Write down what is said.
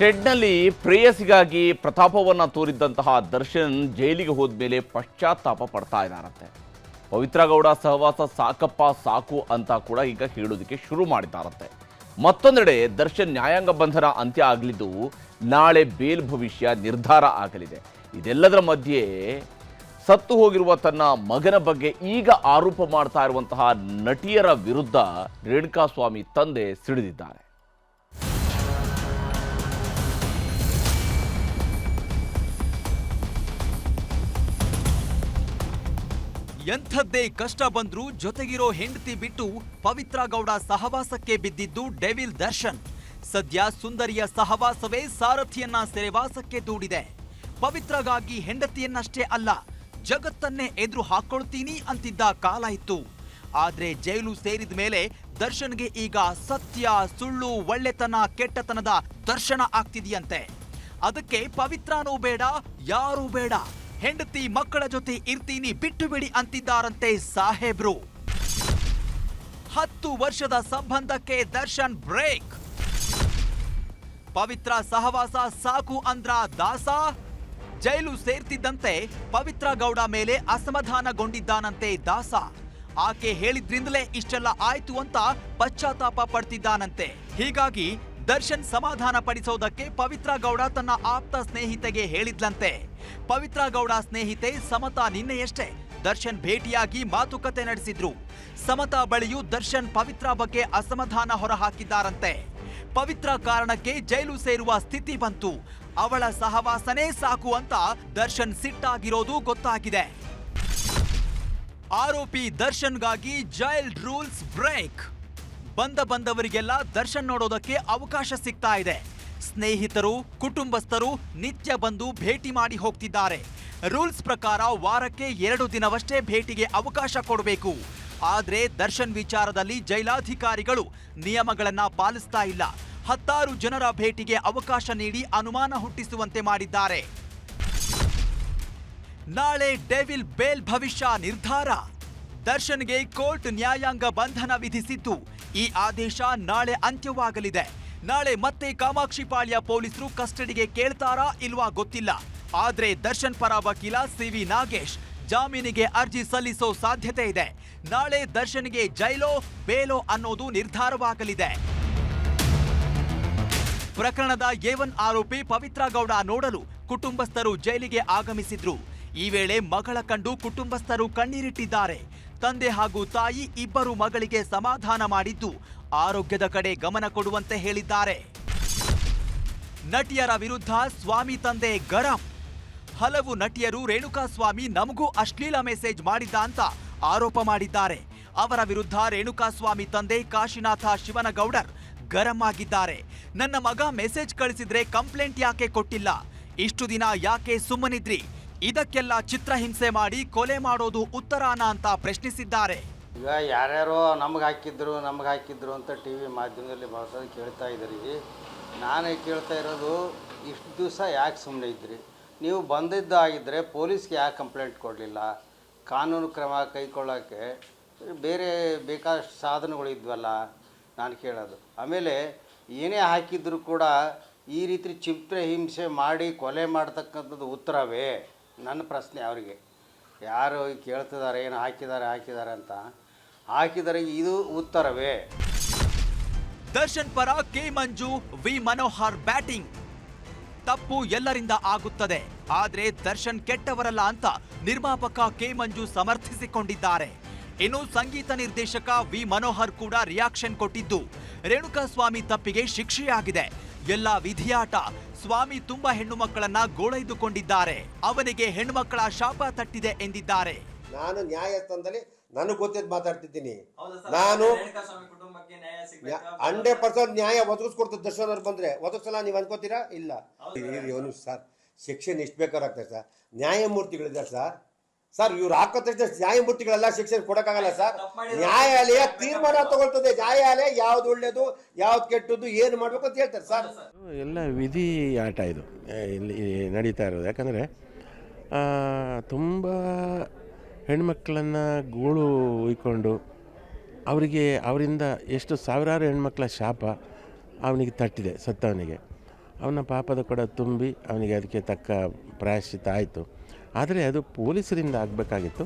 ಶೆಡ್ನಲ್ಲಿ ಪ್ರೇಯಸಿಗಾಗಿ ಪ್ರತಾಪವನ್ನು ತೋರಿದ್ದಂತಹ ದರ್ಶನ್ ಜೈಲಿಗೆ ಹೋದ್ಮೇಲೆ ಪಶ್ಚಾತ್ತಾಪ ಪಡ್ತಾ ಇದ್ದಾರಂತೆ. ಪವಿತ್ರ ಗೌಡ ಸಹವಾಸ ಸಾಕಪ್ಪ, ಸಾಕು ಅಂತ ಕೂಡ ಈಗ ಹೇಳೋದಕ್ಕೆ ಶುರು ಮಾಡಿದ್ದಾರಂತೆ. ಮತ್ತೊಂದೆಡೆ ದರ್ಶನ್ ನ್ಯಾಯಾಂಗ ಬಂಧನ ಅಂತ್ಯ ಆಗಲಿದ್ದು ನಾಳೆ ಬೇಲ್ ಭವಿಷ್ಯ ನಿರ್ಧಾರ ಆಗಲಿದೆ. ಇದೆಲ್ಲದರ ಮಧ್ಯೆ ಸತ್ತು ಹೋಗಿರುವ ತನ್ನ ಮಗನ ಬಗ್ಗೆ ಈಗ ಆರೋಪ ಮಾಡ್ತಾ ಇರುವಂತಹ ನಟಿಯರ ವಿರುದ್ಧ ರೇಣುಕಾಸ್ವಾಮಿ ತಂದೆ ಸಿಡಿದಿದ್ದಾರೆ. ಎಂಥದ್ದೇ ಕಷ್ಟ ಬಂದ್ರೂ ಜೊತೆಗಿರೋ ಹೆಂಡತಿ ಬಿಟ್ಟು ಪವಿತ್ರ ಗೌಡ ಸಹವಾಸಕ್ಕೆ ಬಿದ್ದಿದ್ದು ಡೆವಿಲ್ ದರ್ಶನ್. ಸದ್ಯ ಸುಂದರಿಯ ಸಹವಾಸವೇ ಸಾರಥಿಯನ್ನ ಸೆರೆವಾಸಕ್ಕೆ ದೂಡಿದೆ ಪವಿತ್ರಗಾಗಿ ಹೆಂಡತಿಯನ್ನಷ್ಟೇ ಅಲ್ಲ, ಜಗತ್ತನ್ನೇ ಎದುರು ಹಾಕೊಳ್ತೀನಿ ಅಂತಿದ್ದ ಕಾಲ ಇತ್ತು. ಆದ್ರೆ ಜೈಲು ಸೇರಿದ ಮೇಲೆ ದರ್ಶನ್ಗೆ ಈಗ ಸತ್ಯ, ಸುಳ್ಳು, ಒಳ್ಳೆತನ, ಕೆಟ್ಟತನದ ದರ್ಶನ ಆಗ್ತಿದೆಯಂತೆ. ಅದಕ್ಕೆ ಪವಿತ್ರನೂ ಬೇಡ, ಯಾರೂ ಬೇಡ. ಹೆಂಡತಿ ಮಕ್ಕಳ ಜೊತೆ ಇರ್ತೀನಿ, ಬಿಟ್ಟು ಬಿಡಿ ಅಂತಿದ್ದಾರಂತೆ ಸಾಹೇಬ್ರು. ಹತ್ತು ವರ್ಷದ ಸಂಬಂಧಕ್ಕೆ ದರ್ಶನ್ ಬ್ರೇಕ್. ಪವಿತ್ರ ಸಹವಾಸ ಸಾಕು ಅಂದ್ರ ದಾಸ. ಜೈಲು ಸೇರ್ತಿದ್ದಂತೆ ಪವಿತ್ರ ಗೌಡ ಮೇಲೆ ಅಸಮಾಧಾನಗೊಂಡಿದ್ದಾನಂತೆ ದಾಸ. ಆಕೆ ಹೇಳಿದ್ರಿಂದಲೇ ಇಷ್ಟೆಲ್ಲ ಆಯ್ತು ಅಂತ ಪಶ್ಚಾತ್ತಾಪ ಪಡ್ತಿದ್ದಾನಂತೆ. ಹೀಗಾಗಿ ದರ್ಶನ್ ಸಮಾಧಾನ ಪಡಿಸೋದಕ್ಕೆ ಪವಿತ್ರ ಗೌಡ ತನ್ನ ಆಪ್ತ ಸ್ನೇಹಿತೆಗೆ ಹೇಳಿದ್ಲಂತೆ. ಪವಿತ್ರ ಗೌಡ ಸ್ನೇಹಿತೆ ಸಮತಾ ನಿನ್ನೆಯಷ್ಟೇ ದರ್ಶನ್ ಭೇಟಿಯಾಗಿ ಮಾತುಕತೆ ನಡೆಸಿದ್ರು. ಸಮತಾ ಬಳಿಯೂ ದರ್ಶನ್ ಪವಿತ್ರ ಬಗ್ಗೆ ಅಸಮಾಧಾನ ಹೊರಹಾಕಿದ್ದಾರಂತೆ. ಪವಿತ್ರ ಕಾರಣಕ್ಕೆ ಜೈಲು ಸೇರುವ ಸ್ಥಿತಿ ಬಂತು. ಅವಳ ಸಹವಾಸನೇ ಸಾಕು ಅಂತ ದರ್ಶನ್ ಸಿಟ್ಟಾಗಿರೋದು ಗೊತ್ತಾಗಿದೆ. ಆರೋಪಿ ದರ್ಶನ್ಗಾಗಿ ಜೈಲ್ ರೂಲ್ಸ್ ಬ್ರೇಕ್ ಬಂದ ಬಂದವರಿಗೆಲ್ಲ ದರ್ಶನ್ ನೋಡೋದಕ್ಕೆ ಅವಕಾಶ ಸಿಗ್ತಾ ಇದೆ. ಸ್ನೇಹಿತರು, ಕುಟುಂಬಸ್ಥರು ನಿತ್ಯ ಬಂದು ಭೇಟಿ ಮಾಡಿ ಹೋಗ್ತಿದ್ದಾರೆ. ರೂಲ್ಸ್ ಪ್ರಕಾರ ವಾರಕ್ಕೆ ಎರಡು ದಿನವಷ್ಟೇ ಭೇಟಿಗೆ ಅವಕಾಶ ಕೊಡಬೇಕು. ಆದರೆ ದರ್ಶನ್ ವಿಚಾರದಲ್ಲಿ ಜೈಲಾಧಿಕಾರಿಗಳು ನಿಯಮಗಳನ್ನು ಪಾಲಿಸ್ತಾ ಇಲ್ಲ. ಹತ್ತಾರು ಜನರ ಭೇಟಿಗೆ ಅವಕಾಶ ನೀಡಿ ಅನುಮಾನ ಹುಟ್ಟಿಸುವಂತೆ ಮಾಡಿದ್ದಾರೆ. ನಾಳೆ ಡೆವಿಲ್ ಬೇಲ್ ಭವಿಷ್ಯ ನಿರ್ಧಾರ. ದರ್ಶನ್ಗೆ ಕೋರ್ಟ್ ನ್ಯಾಯಾಂಗ ಬಂಧನ ವಿಧಿಸಿದ್ದು. ಈ ಆದೇಶ ನಾಳೆ ಅಂತ್ಯವಾಗಲಿದೆ. ನಾಳೆ ಮತ್ತೆ ಕಾಮಾಕ್ಷಿಪಾಳ್ಯ ಪೊಲೀಸರು ಕಸ್ಟಡಿಗೆ ಕೇಳ್ತಾರಾ ಇಲ್ವಾ ಗೊತ್ತಿಲ್ಲ. ಆದ್ರೆ ದರ್ಶನ್ ಪರ ವಕೀಲ ಸಿವಿ ನಾಗೇಶ್ ಜಾಮೀನಿಗೆ ಅರ್ಜಿ ಸಲ್ಲಿಸೋ ಸಾಧ್ಯತೆ ಇದೆ. ನಾಳೆ ದರ್ಶನ್ಗೆ ಜೈಲೋ, ಬೇಲೋ ಅನ್ನೋದು ನಿರ್ಧಾರವಾಗಲಿದೆ. ಪ್ರಕರಣದ ಏವನ್ ಆರೋಪಿ ಪವಿತ್ರ ಗೌಡ ನೋಡಲು ಕುಟುಂಬಸ್ಥರು ಜೈಲಿಗೆ ಆಗಮಿಸಿದ್ರು. ಈ ವೇಳೆ ಮಗಳ ಕಂಡು ಕುಟುಂಬಸ್ಥರು ಕಣ್ಣೀರಿಟ್ಟಿದ್ದಾರೆ. ತಂದೆ ಹಾಗೂ ತಾಯಿ ಇಬ್ಬರು ಮಗಳಿಗೆ ಸಮಾಧಾನ ಮಾಡಿದ್ದು ಆರೋಗ್ಯದ ಕಡೆ ಗಮನ ಕೊಡುವಂತೆ ಹೇಳಿದ್ದಾರೆ. ನಟಿಯರ ವಿರುದ್ಧ ಸ್ವಾಮಿ ತಂದೆ ಗರಂ. ಹಲವು ನಟಿಯರು ರೇಣುಕಾಸ್ವಾಮಿ ನಮಗೂ ಅಶ್ಲೀಲ ಮೆಸೇಜ್ ಮಾಡಿದ್ದ ಅಂತ ಆರೋಪ ಮಾಡಿದ್ದಾರೆ. ಅವರ ವಿರುದ್ಧ ರೇಣುಕಾಸ್ವಾಮಿ ತಂದೆ ಕಾಶಿನಾಥ ಶಿವನಗೌಡರ್ ಗರಂ ಆಗಿದ್ದಾರೆ. ನನ್ನ ಮಗ ಮೆಸೇಜ್ ಕಳಿಸಿದ್ರೆ ಕಂಪ್ಲೇಂಟ್ ಯಾಕೆ ಕೊಟ್ಟಿಲ್ಲ? ಇಷ್ಟು ದಿನ ಯಾಕೆ ಸುಮ್ಮನಿದ್ರಿ? ಇದಕ್ಕೆಲ್ಲ ಚಿತ್ರಹಿಂಸೆ ಮಾಡಿ ಕೊಲೆ ಮಾಡೋದು ಉತ್ತರಾನ ಅಂತ ಪ್ರಶ್ನಿಸಿದ್ದಾರೆ. ಈಗ ಯಾರ್ಯಾರೋ ನಮ್ಗೆ ಹಾಕಿದ್ರು ನಮ್ಗೆ ಹಾಕಿದ್ರು ಅಂತ ಟಿ ವಿ ಮಾಧ್ಯಮದಲ್ಲಿ ಬಹಳ ಕೇಳ್ತಾ ಇದ್ದೀರಿ. ನಾನೇ ಕೇಳ್ತಾ ಇರೋದು, ಇಷ್ಟು ದಿವಸ ಯಾಕೆ ಸುಮ್ಮನೆ ಇದ್ರಿ? ನೀವು ಬಂದಿದ್ದಾಗಿದ್ದರೆ ಪೊಲೀಸ್ಗೆ ಯಾಕೆ ಕಂಪ್ಲೇಂಟ್ ಕೊಡಲಿಲ್ಲ? ಕಾನೂನು ಕ್ರಮ ಕೈಗೊಳ್ಳೋಕ್ಕೆ ಬೇರೆ ಬೇಕಾದಷ್ಟು ಸಾಧನಗಳು ಇದ್ವಲ್ಲ, ನಾನು ಕೇಳೋದು. ಆಮೇಲೆ ಏನೇ ಹಾಕಿದ್ರು ಕೂಡ ಈ ರೀತಿ ಚಿತ್ರ ಹಿಂಸೆ ಮಾಡಿ ಕೊಲೆ ಮಾಡ್ತಕ್ಕಂಥದ್ದು ಉತ್ತರವೇ? ನನ್ನ ಪ್ರಶ್ನೆ ಅವರಿಗೆ. ಯಾರು ಕೇಳ್ತಿದ್ದಾರೆ, ಏನು ಹಾಕಿದ್ದಾರೆ ಹಾಕಿದ್ದಾರೆ ಅಂತ. ಹಾಕಿದರೆ ಇದು ಉತ್ತರವೇ? ದರ್ಶನ್ ಪರ K Manju V Manohar batting. ತಪ್ಪು ಎಲ್ಲರಿಂದ ಆಗುತ್ತದೆ. ಆದರೆ ದರ್ಶನ್ ಕೆಟ್ಟವರಲ್ಲ ಅಂತ ನಿರ್ಮಾಪಕ ಕೆ ಮಂಜು ಸಮರ್ಥಿಸಿಕೊಂಡಿದ್ದಾರೆ. ಇನ್ನು ಸಂಗೀತ ನಿರ್ದೇಶಕ ವಿ ಮನೋಹರ್ ಕೂಡ ರಿಯಾಕ್ಷನ್ ಕೊಟ್ಟಿದ್ದು. ರೇಣುಕಾಸ್ವಾಮಿ ತಪ್ಪಿಗೆ ಶಿಕ್ಷೆಯಾಗಿದೆ. ಎಲ್ಲ ವಿಧಿಯಾಟ. ಸ್ವಾಮಿ ತುಂಬಾ ಹೆಣ್ಣು ಮಕ್ಕಳನ್ನ ಗೋಳೈದುಕೊಂಡಿದ್ದಾರೆ. ಅವನಿಗೆ ಹೆಣ್ಣುಮಕ್ಕಳ ಶಾಪ ತಟ್ಟಿದೆ ಎಂದಿದ್ದಾರೆ. ನಾನು ನ್ಯಾಯಸ್ಥಾನದಲ್ಲಿ ನನಗೆ ಗೊತ್ತಿದ್ದು ಮಾತಾಡ್ತಿದ್ದೀನಿ. ನಾನು ಹಂಡ್ರೆಡ್ ಪರ್ಸೆಂಟ್ ನ್ಯಾಯ ಒದಗಿಸ್ಕೊಡ್ತದೆ ದರ್ಶನ್ ಅವ್ರು ಬಂದ್ರೆ. ಒದಗಿಸಲ್ಲ ನೀವು ಅನ್ಕೋತೀರಾ? ಇಲ್ಲ. ಇವನು ಸರ್ ಶಿಕ್ಷಣ ಎಷ್ಟು ಬೇಕಾಗ್ತದೆ ಸರ್. ನ್ಯಾಯಮೂರ್ತಿಗಳಿದ್ದಾರೆ ಸರ್. ಸರ್ ಇವ್ರು ಹಾಕೋ ತಕ್ಷಣ ನ್ಯಾಯಮೂರ್ತಿಗಳೆಲ್ಲ ಶಿಕ್ಷೆ ಕೊಡಕ್ಕಾಗಲ್ಲ ಸರ್. ನ್ಯಾಯಾಲಯ ತೀರ್ಮಾನ ತಗೊಳ್ತದೆ. ನ್ಯಾಯಾಲಯ ಯಾವ್ದು ಒಳ್ಳೇದು ಯಾವ್ದು ಕೆಟ್ಟದ್ದು ಏನು ಮಾಡ್ಬೇಕು ಅಂತ ಹೇಳ್ತಾರೆ ಸರ್. ಎಲ್ಲ ವಿಧಿ ಆಟ ಇದು. ಇಲ್ಲಿ ನಡೀತಾ ಇರೋದು. ಯಾಕಂದರೆ ತುಂಬ ಹೆಣ್ಮಕ್ಳನ್ನು ಗೂಳು ಉಯ್ಕೊಂಡು ಅವರಿಗೆ ಅವರಿಂದ ಎಷ್ಟು ಸಾವಿರಾರು ಹೆಣ್ಮಕ್ಳ ಶಾಪ ಅವನಿಗೆ ತಟ್ಟಿದೆ ಸತ್ತವನಿಗೆ. ಅವನ ಪಾಪದ ಕೂಡ ತುಂಬಿ ಅವನಿಗೆ ಅದಕ್ಕೆ ತಕ್ಕ ಪ್ರಾಯಶ್ಚಿತ ಆಯಿತು ಆದರೆ ಅದು ಪೊಲೀಸರಿಂದ ಆಗಬೇಕಾಗಿತ್ತು.